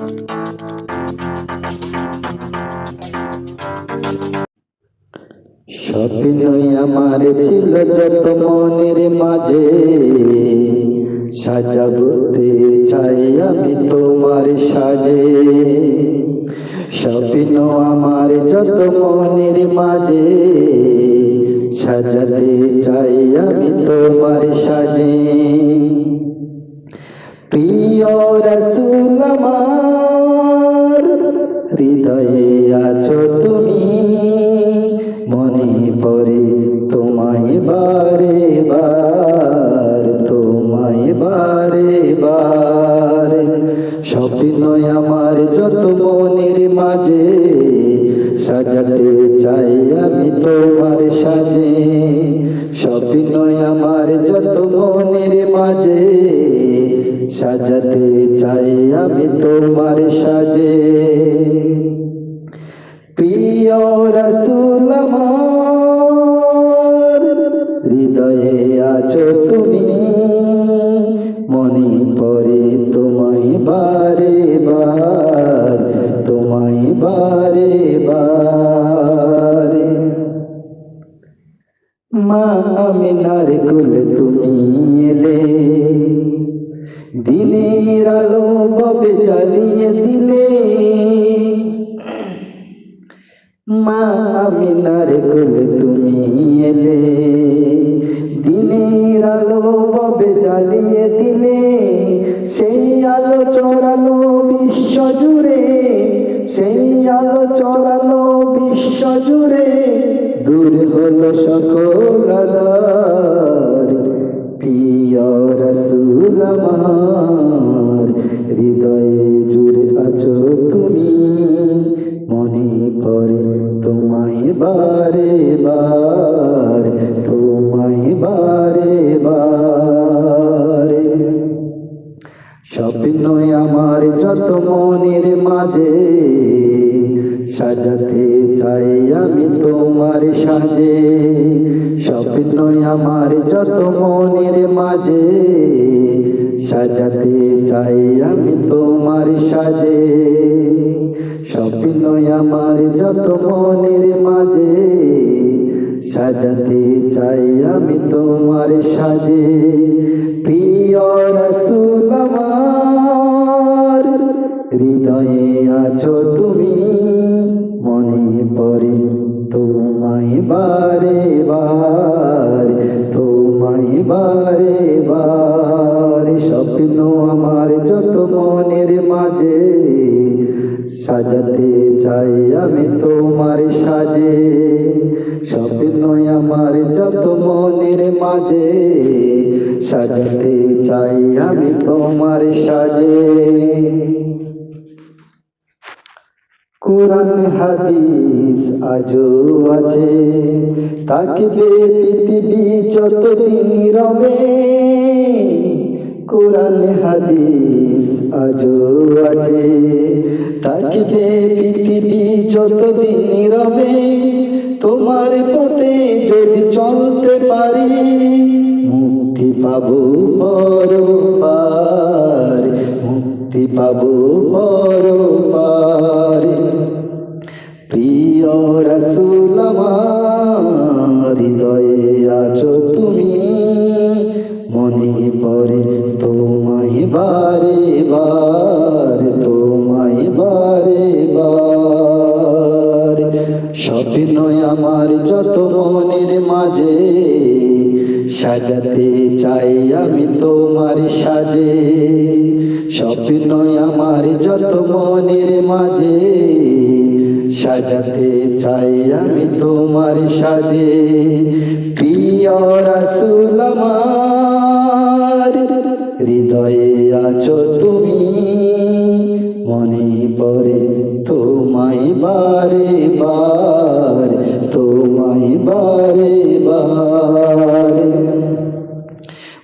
স্বপ্নই আমার ছিল যত মনের মাঝে। সাজাবতে চাই আমি তোমার সাজে। স্বপ্ন আমার যত মনের মাঝে। সাজাতে চাই আমি তোমার সাজে। প্রিয় রসুল আমার সাজাতে চাই আমি তোমার সাজে স্বপ্ন আমার যত মনের মাঝে। সাজাতে চাই আমি তোমার সাজে। মা আমিনার কুল তুমি এলে। দিনের আলো ববে জ্বালিয়ে দিলে। মা আমিনার কুল তুমি এলে। দিনের আলো ববে জ্বালিয়ে দিলে। সেই আলো চড়ালো বিশ্ব জুড়ে। সেই আলো চড়ালো বিশ্ব জুড়ে। সকল চাই আমি তোমার সাজে, স্বপ্ন আমার যত মনের মাঝে, সাজাতে চাই আমি তোমার সাজে। স্বপ্ন আমার যত মনের মাঝে, সাজাতে চাই আমি তোমার সাজে। প্রিয় রসুল হৃদয়ে আছো তুমি। পড়ে তোমায় বারে বার, তোমায় বারে বার। স্বপ্ন আমার যত মনের মাঝে, সাজাতে চাই আমি তোমার সাজে। স্বপ্ন আমার যত মনের মাঝে, সাজাতে চাই আমি তোমার সাজে। কোরআন হাদিস আজও আছে। তাকবে পৃথিবী যতদিন রবে কোরআন হাদিস আজও আছে। তাকবে পৃথিবী যতদিন রবে তোমার পথে যদি চলতে পারি, মুক্তি পাবো পরপার মুক্তি পাবো পরপার প্রিয় রসুল হৃদয়ে আছো তুমি। মনে পড়ে তোমায় বারে বার, তোমায় বারে বার। স্বপ্ন আমার যত মনের মাঝে, সাজাতে চাই আমি তোমার সাজে। স্বপ্ন আমার যত মনের মাঝে সাজাতে চাই আমি তোমার সাজে। প্রিয় রাসুল হৃদয়ে আছো তুমি। মনে পড়ে তোমায় বারে বার, তোমায় বারে বার।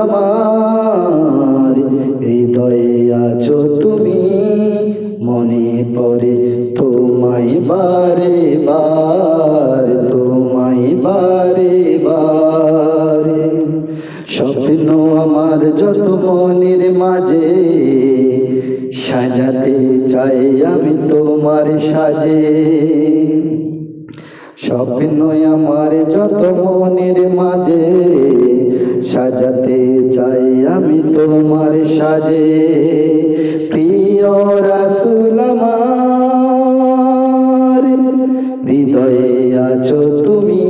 আমার হৃদয়ে আছো তুমি। মনে পড়ে তোমায় বারে বার, তোমায় বারে বারে। স্বপ্ন আমার যত মনের মাঝে, সাজাতে চাই আমি তোমার সাজে। স্বপ্ন আমার যত মনের মাঝে সাজাতে চাই আমি তোমার সাজে। প্রিয় রাসুল আমার, হৃদয়ে আছো তুমি।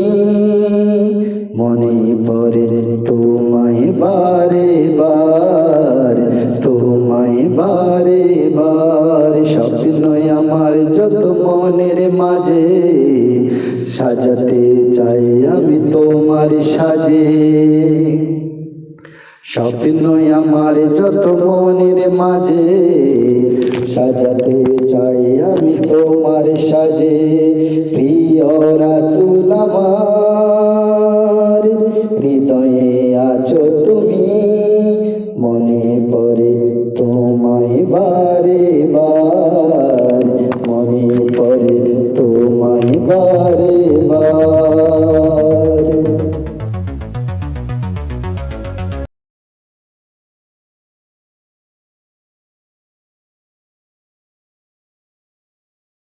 মনে পড়ে তোমায় বারে বার, তোমায় বারে বার। স্বপ্ন আমার যত মনের মাঝে। সাজাতে চাই আমি তোমার সাজে। স্বপ্ন আমার যত মনের মাঝে সাজাতে চাই আমি তোমার সাজে। প্রিয় রাসুল আমার